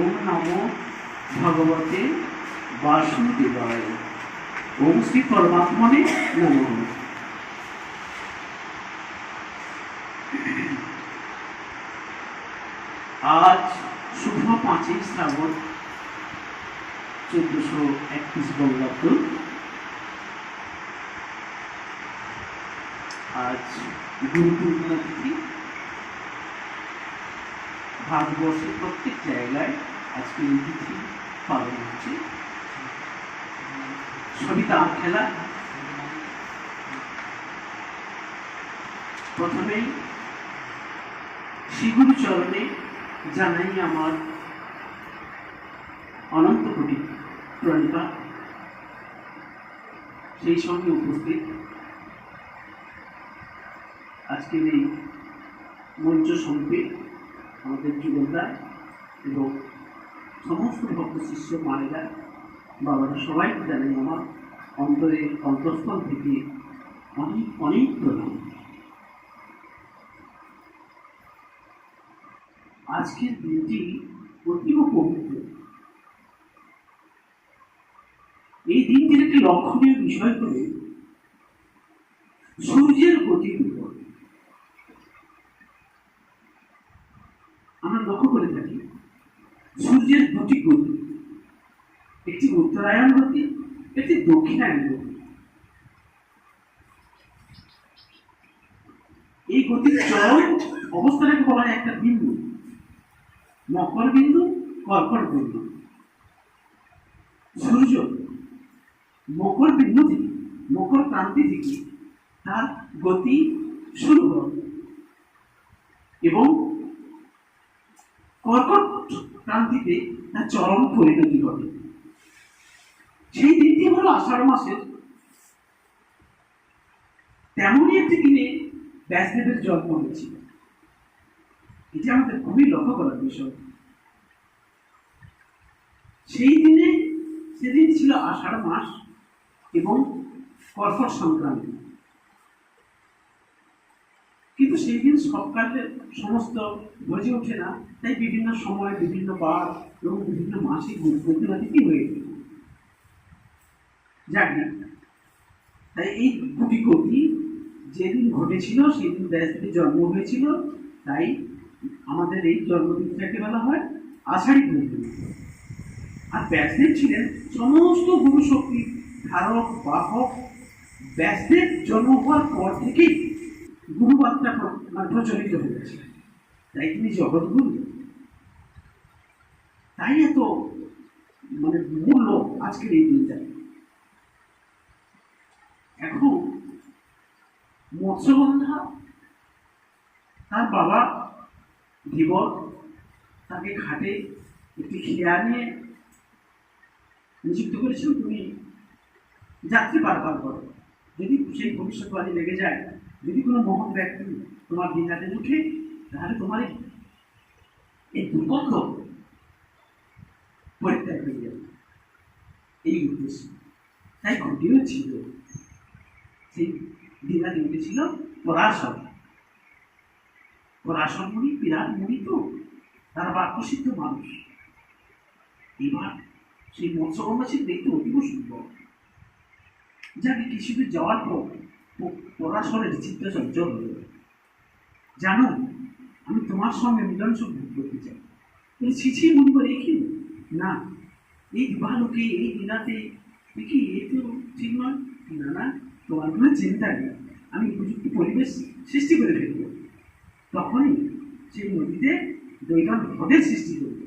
ওম নম ভগবতে বাসুদেবায়। ওম শ্রী পরমাত্মনে নমঃ। আজ শুভ পাঁচই শ্রাবণ, চোদ্দশো একত্রিশ বঙ্গাব্দ। আজ গুরু পূর্ণিমা তিথি ভারতবর্ষের প্রত্যেক জায়গায় আজকে এই তিথি পালন হচ্ছে। সবিতা খেলা। প্রথমেই শ্রীগুরু চরণে জানাই আমার অনন্ত কোটি প্রণিপাত সেই সঙ্গে উপস্থিত আজকের এই মঞ্চ সঙ্গে আমাদের যুবকরা এবং সমস্ত ভক্ত শিষ্য মায়েরা, বাবারা সবাই জানেন আমার অন্তরের অন্তঃস্থল থেকে অনেক অনেক প্রণাম। আজকের দিনটি অতীব পবিত্র। এই দিনটির একটি লক্ষণীয় বিষয় করে সূর্যের উপর আমরা লক্ষ্য করে থাকি, সূর্যের দুটি গতি একটি উত্তরায়ণ গতি, একটি দক্ষিণায়ন গতি। এই গতির চরম অবস্থাটাকে বলা হয় একটা বিন্দু, মকর বিন্দু, কর্কট বিন্দু। সূর্য মকর বিন্দু থেকে, মকর ক্রান্তি থেকে তার গতি শুরু হয় এবং কর্কট ক্রান্তিতে তার চরম পরিণতি ঘটে। সেই দিনটি হলো আষাঢ় মাসের। তেমনই একটি দিনে ব্যাসদেবের জন্ম হয়েছিল। এটি আমাদের খুবই লক্ষ্য করার বিষয়। সেই দিনে সেদিন ছিল আষাঢ় মাস এবং কর্কট সংক্রান্তি। কিন্তু সেই দিন সব সবকালে সমস্ত বুঝে ওঠে না, তাই বিভিন্ন সময় বিভিন্ন বার এবং বিভিন্ন মাসে গতিবাদিতই হয়ে গেল। যাক তাই এই দুটি কবি যেদিন ঘটেছিল, সেদিন ব্যাসদেবের জন্ম হয়েছিল, তাই আমাদের এই জন্মদিনটাকে বলা হয় আষাঢ়ি পূর্ণিমা আর ব্যাসদেব ছিলেন সমস্ত গুরু শক্তি ধারক, বাহক, ব্যাসদেব জন্ম হওয়ার পর থেকেই গুরুবার্তা প্র- প্রচলিত হয়েছে। তাই তিনি জগৎগুরু তাই এত মানে মূল্য আজকের এই দিনটা এখন মৎস্যগন্ধা, তার বাবা ধীবর, তাকে ঘাটে একটি খেয়া নিয়ে নিযুক্ত করেছিল, তুমি যাত্রী পারাপার করো। যদি সেই ভবিষ্যৎবাণী লেগে যায় যদি কোনো মহৎ ব্যক্তি তোমার দিনাতে উঠে, তাহলে তোমার এই- দুর্গন্ধ পরিত্যাগ হয়ে যাবে। এই উদ্দেশ্য। তাই ঘটিও ছিল। সেই দিনাতে উঠেছিল পরাশর। পরাশর মুনি, বিরাট মুনি তো, তারা বাক্যসিদ্ধ মানুষ। এবার সেই মৎস্যগন্ধা ছিল দেখতে অতীব সুন্দর। যাকে দূর যাওয়ার পর পরাশরের চিত্ত সজ্জল হল জানো, আমি তোমার সঙ্গে মিলন সুখ করতে চাই। তুমি ছিছি মনে করে কি? না, এই দিবালোকে এই দিনাতে দেখি এ তো ঠিক নয়। না না, তোমার কোনো চিন্তা নেই। আমি উপযুক্ত পরিবেশ সৃষ্টি করে ফেলব। তখনই সেই নদীতে দৈবান হ্রদের সৃষ্টি করবে।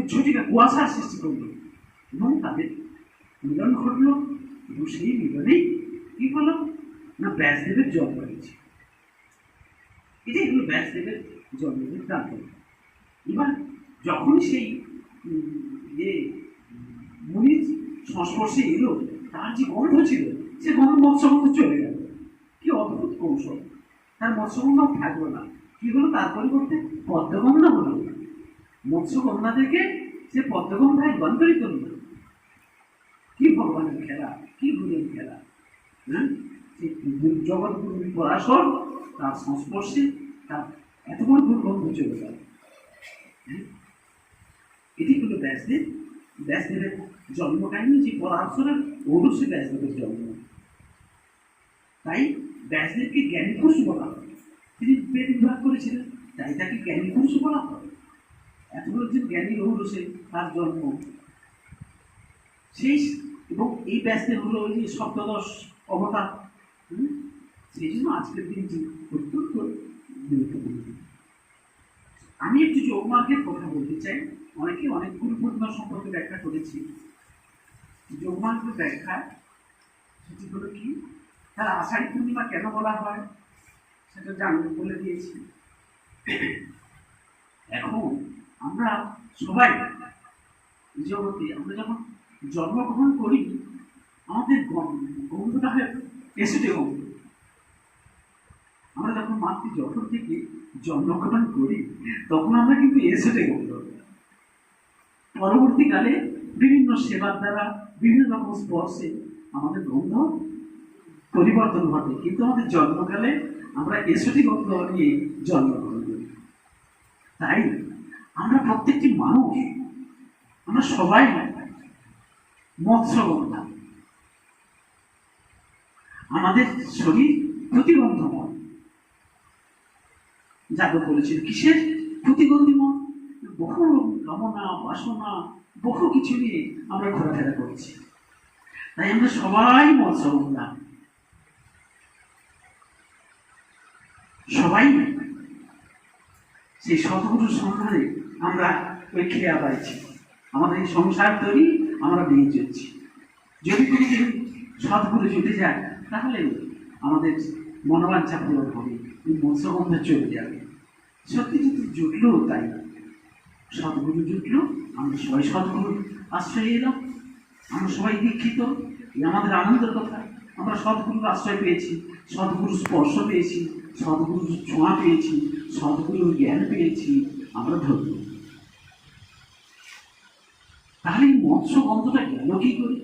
উচ্ছটিকা কুয়াশার সৃষ্টি করবে। এবং তাদের মিলন ঘটলো। এবং সেই মিলনেই কি হলো? না ব্যাসদেবের জন্ম হয়েছে এটাই হলো ব্যাসদেবের জন্মের তাৎপর্য এবার যখন সেই যে মুনির সংস্পর্শে এলো, তার যে গন্ধ ছিল, সে গন্ধ মৎস্যগন্ধ চলে গেল। কি অদ্ভুত কৌশল। তার মৎস্যগন্ধ থাকল না। কি হলো তার পরিবর্তে? পদ্মগন্ধ হলো। মৎস্যগন্ধা থেকে সে পদ্মগন্ধায় রূপান্তরিত হলো। কি ভগবানের খেলা, কি গুরুর খেলা হ্যাঁ? সেই জগৎ গুরু পরাশর তার সংস্পর্শে তার এত বড় দুর্গন্ধ চলে গেল হ্যাঁ? ব্যাসদেব, ব্যাসদেবের জন্ম কাহিনী যে পরাশরের সে ব্যাসদেবের জন্ম তাই ব্যাসদেবকে জ্ঞানী পুরুষ বলা হয় তিনি বেদ বিভাগ করেছিলেন, তাই তাকে জ্ঞানী পুরুষ বলা হয় এতগুলো যে জ্ঞানী ঔরসে তার জন্ম সেই এবং এই ব্যাসদেব হলো ওই যে সপ্তদশ অবতার? সেই জন্য আজকের দিনটি অত্যন্ত গুরুত্বপূর্ণ আমি একটু যোগমার্গের কথা বলতে চাই। অনেকে অনেক গুরু সম্পর্কে ব্যাখ্যা করেছি। যোগমার্গের ব্যাখ্যা সেটি হলো কি? তার আষাঢ়ী পূর্ণিমা কেন বলা হয়? সেটা জান বলে দিয়েছি। এখন আমরা সবাই জগতে আমরা যখন জন্মগ্রহণ করি, আমাদের গন্ধটা হয় গন্ধ আমরা যখন মাতৃ জঠর থেকে জন্মগ্রহণ করি, তখন আমরা কিন্তু এসেটে পরবর্তীকালে বিভিন্ন সেবার দ্বারা, বিভিন্ন রকম স্পর্শে আমাদের গন্ধ পরিবর্তন ঘটে। কিন্তু আমাদের জন্মকালে আমরা এসটি গন্ধ নিয়ে জন্মগ্রহণ করি। তাই আমরা প্রত্যেকটি মানুষ, আমরা সবাই মৎস্যগন্ধা আমাদের শরীর প্রতিবন্ধময় যাদব বলেছেন, কিসের প্রতিবন্ধীময় বহু কামনা, বাসনা, বহু কিছু নিয়ে আমরা ঘোরাফেরা করছি। তাই আমরা সবাই মৎস্যগন্ধা সবাই সেই সদ্গুরুর সন্ধানে আমরা ওই খেয়া পাইছি। আমাদের এই সংসার তৈরি, আমরা বেয়ে চলছি যদি কোনো সদ্গুরু জুটে যায় তাহলে আমাদের মনোবাঞ্ছা পূরণ হবে, এই মৎস্যগন্ধ চলে যাবে। সত্যি যদি জুটলেও তাই, সদ্গুরু জুটলো, আমরা সবাই সদ্গুরুর আশ্রয় এলাম। আমরা সবাই দীক্ষিত, এই আমাদের আনন্দের কথা। আমরা সদ্গুরুর আশ্রয় পেয়েছি, সদ্গুরুর স্পর্শ পেয়েছি, সদ্গুরুর ছোঁয়া পেয়েছি, সদ্গুরুর জ্ঞান পেয়েছি, আমরা ধন্য। তাহলে এই মৎস্য গন্ধটা গেল কী করে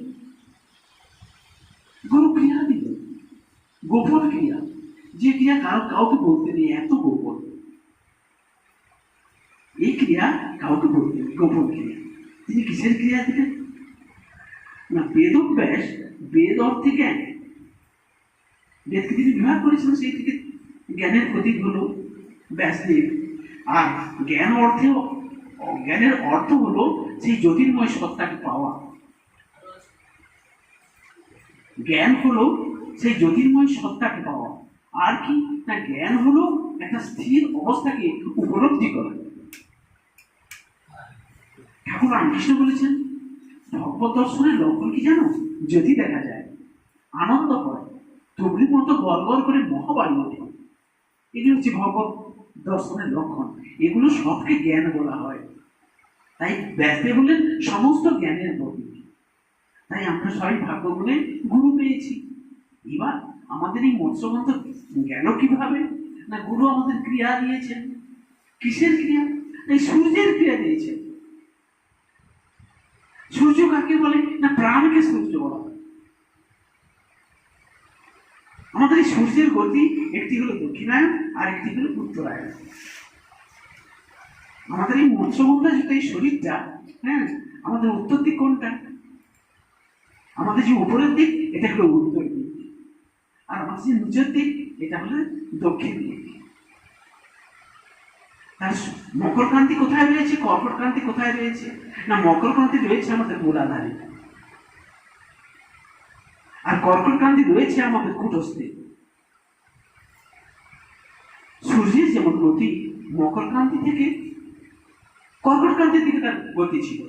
গুরু ক্রিয়া দিল গোপন ক্রিয়া যে ক্রিয়া কারও কাউকে বলতে নেই, এত গোপন। এই ক্রিয়া কাউকে বলতে নেই, গোপন ক্রিয়া। তিনি কিসের ক্রিয়া দিলেন? না বেদব্যাস বেদ অর্থে জ্ঞান। বেদকে তিনি বিভাগ করেছিলেন, সেই থেকে জ্ঞানের প্রতীক হলো ব্যাসদেব। আর জ্ঞান অর্থে জ্ঞানের অর্থ হলো সেই জ্যোতির্ময় সত্তাকে পাওয়া। জ্ঞান হলো সেই জ্যোতির্ময় সত্তাকে পাওয়া। আর কি? তার জ্ঞান হলো একটা স্থির অবস্থাকে উপলব্ধি করা। ঠাকুর রামকৃষ্ণ বলেছেন, ভগবত দর্শনের লক্ষণ কি জানো? যদি দেখা যায়, আনন্দ হয় তুবড়ির মতো গড় করে মহাবাড়ি ওঠে। এগুলো হচ্ছে ভগবত দর্শনের লক্ষণ। এগুলো সবকে জ্ঞান বলা হয়। তাই ব্যাসদেব হলেন সমস্ত জ্ঞানের প্রতীক। তাই আমরা সবাই ভাগ্য বলে গুরু পেয়েছি। এবার আমাদের এই মৎস্যগন্ধ গেল কীভাবে? না গুরু আমাদের ক্রিয়া দিয়েছেন? কিসের ক্রিয়া? এই সূর্যের ক্রিয়া দিয়েছেন। সূর্য কাকে বলে? না প্রাণকে সূর্য বলা হয়। আমাদের এই সূর্যের গতি একটি হলো দক্ষিণায়ন আর একটি হলো উত্তরায়ণ। আমাদের এই মৎস্যগন্ধা যুক্ত এই শরীরটা হ্যাঁ আমাদের উত্তর দিক কোনটা? আমাদের যে উপরের দিক, এটা হলো উত্তর দিক। আর যে নিচের দিক এটা হলো দক্ষিণ দিক। তার মকর ক্রান্তি কোথায় রয়েছে? কর্কট ক্রান্তি কোথায় রয়েছে? না, মকর ক্রান্তি রয়েছে আমাদের মূলাধারে আর কর্কট ক্রান্তি রয়েছে আমাদের কুটস্থে। সূর্যের যেমন গতি মকর ক্রান্তি থেকে, কর্কট ক্রান্তির দিকে তার গতি ছিল।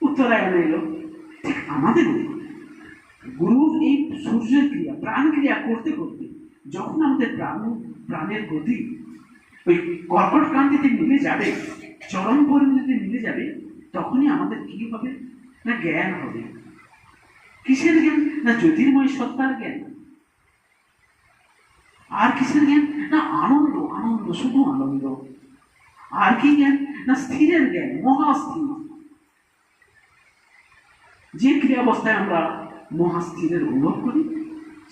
উত্তরায়ণে এলো। ঠিক আমাদের গুরুর এই সূর্যের ক্রিয়া, প্রাণ ক্রিয়া করতে করতে, যখন আমাদের প্রাণ, প্রাণের গতি, ওই কর্কট ক্রান্তিতে মিলে যাবে, চরম পরিণতিতে মিলে যাবে, তখনই আমাদের কি হবে? না জ্ঞান হবে। কিসের জ্ঞান? না জ্যোতির্ময় সত্তার জ্ঞান। আর কিসের জ্ঞান? না আনন্দ আনন্দ, শুধু আনন্দ। আর কি জ্ঞান? না স্থিরের জ্ঞান মহাস্থির যে ক্রিয়া অবস্থায় আমরা মহাস্থিরের অনুভব করি,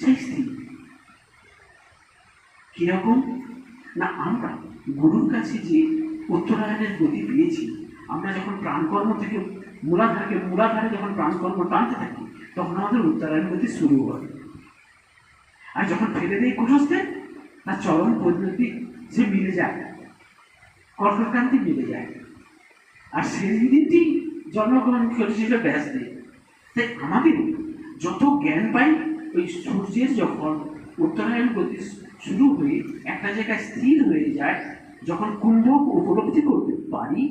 সেই স্থির কীরকম? না, আমরা গুরুর কাছে যে উত্তরায়ণের গতি পেয়েছি, আমরা যখন প্রাণকর্ম থেকে মূলাধারকে, মূলাধারে যখন প্রাণকর্ম টানতে থাকি, তখন আমাদের উত্তরায়ণ গতি শুরু হয়। আর যখন ফেলে দেয় কুটস্থে তার চরম পরিণতি সে মিলে যায় কর্কটক্রান্তি মিলে যায়। আর সেই দিনটি জন্মগ্রহণ করেছিল ব্যাসদেব তাই আমাদের যত জ্ঞান পাই, ওই সূর্যের যখন উত্তরায়ণ গতি শুরু হয়ে একটা জায়গায় স্থির হয়ে যায়, যখন কুম্ভ উপলব্ধি করতে পারি,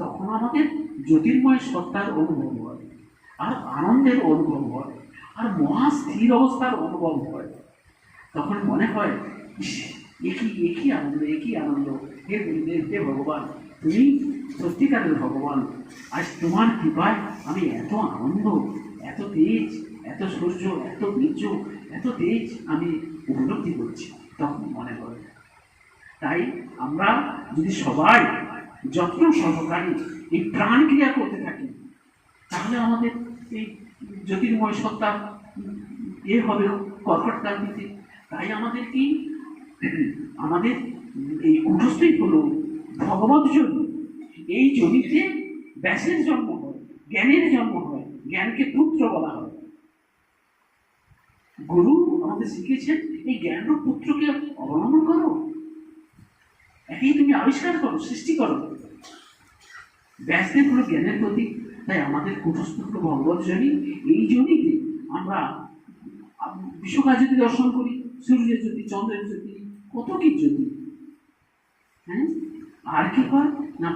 তখন আমাদের জ্যোতির্ময় সত্তার অনুভব হয়, আর আনন্দের অনুভব হয়, আর মহা স্থির অবস্থার অনুভব হয়। তখন মনে হয় একই একই আনন্দ একই আনন্দ? হে গুরুদেব, হে ভগবান, তুমি সত্যিকারের ভগবান। আজ তোমার কৃপায় আমি এত আনন্দ এত তেজ, এত সূর্য এত বীর্য, এত তেজ আমি উপলব্ধি করছি, তখন মনে হয় তাই আমরা যদি সবাই যত্ন সহকারে এই প্রাণ ক্রিয়া করতে থাকি, তাহলে আমাদের এই জ্যোতির্ময় সত্তা এ হবে, কর্কট ক্রান্তিতে তাই আমাদের কি? আমাদের এই কুটস্থই হলো ভগবত জন্য এই জমিতে ব্যাসের জন্ম হয়, জ্ঞানের জন্ম হয়। জ্ঞানকে পুত্র বলা হয়। গুরু আমাদের শিখিয়েছেন, এই জ্ঞানরূপ পুত্রকে অবলম্বন করো। একেই তুমি আবিষ্কার করো, সৃষ্টি করো। ব্যাসদেব হলো জ্ঞানের প্রতীক তাই আমাদের কুটস্থ জনি, এই জনিতে আমরা বিশ্বকাজ যদি দর্শন করি, সূর্যের জ্যোতি, চন্দ্রের জ্যোতি, কত কি জ্যোতি? হ্যাঁ? আর কি হয়? না,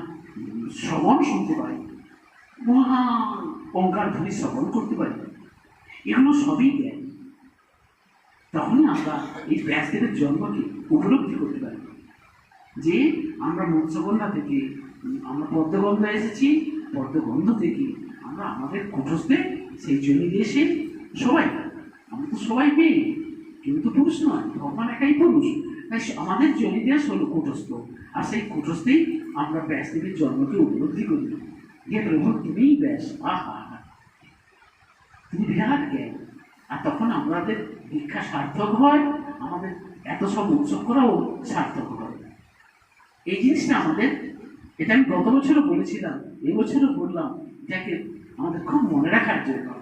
শ্রবণ শুনতে পারি মহান অঙ্কার ধ্বনি শ্রবণ করতে পারি। এগুলো সবই জ্ঞান। তখনই আমরা এই ব্যাসদেবের জন্মকে উপলব্ধি করতে পারি। যে আমরা মৎস্যগন্ধা থেকে, আমরা পদ্মগন্ধা এসেছি, পদ্মগন্ধ থেকে আমরা আমাদের কুটস্থে সেই জন্য এসে সবাই, আমরা তো সবাই মেয়ে কিন্তু পুরুষ নয়, ভগবান একাই পুরুষ। তাই আমাদের জনিদেশ হলো কুটস্থ। আর সেই কুটস্থেই আমরা ব্যাসদেবের জন্মকে উপলব্ধি করি। হে প্রভু তুমিই ব্যাস, আহা। তুমি বিরাট জ্ঞান। আর তখন আমাদের দীক্ষা সার্থক হয়, আমাদের এত সব উৎসব করাও সার্থক হয়। এই জিনিসটা আমাদের, এটা আমি গত বছরও বলেছিলাম এবছরও বললাম, যাকে আমাদের খুব মনে রাখার জন্য।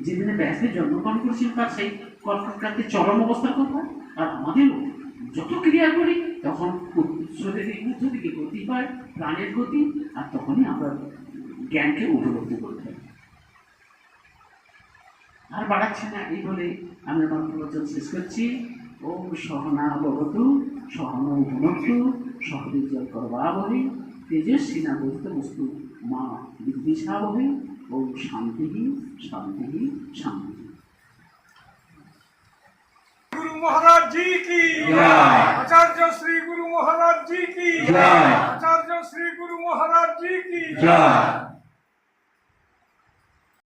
যেদিনে ব্যাসের জন্মগ্রহণ করেছিল, তার সেই কর্কটক্রান্তির চরম অবস্থার কথা আর আমাদেরও যত ক্রিয়া করি, তখন শরীরের ঊর্ধ্ব দিকে গতি পায়, প্রাণের গতি, আর তখনই আমরা জ্ঞানকে উপলব্ধি করতে পারি আর বাড়াচ্ছি না এই বলে আমি আমার প্রবচন শেষ করছি ওম সহনা ভবতু সহন ভুনক্তু সহবিজয় করবাবহে তেজস্বী না বলতে বস্তু মা বিদ্বিষাবহে ওম শান্তি শান্তি শান্তি गुरु महाराज जी की जय। आचार्य श्री गुरु महाराज जी की जय। आचार्य श्री गुरु महाराज जी की जय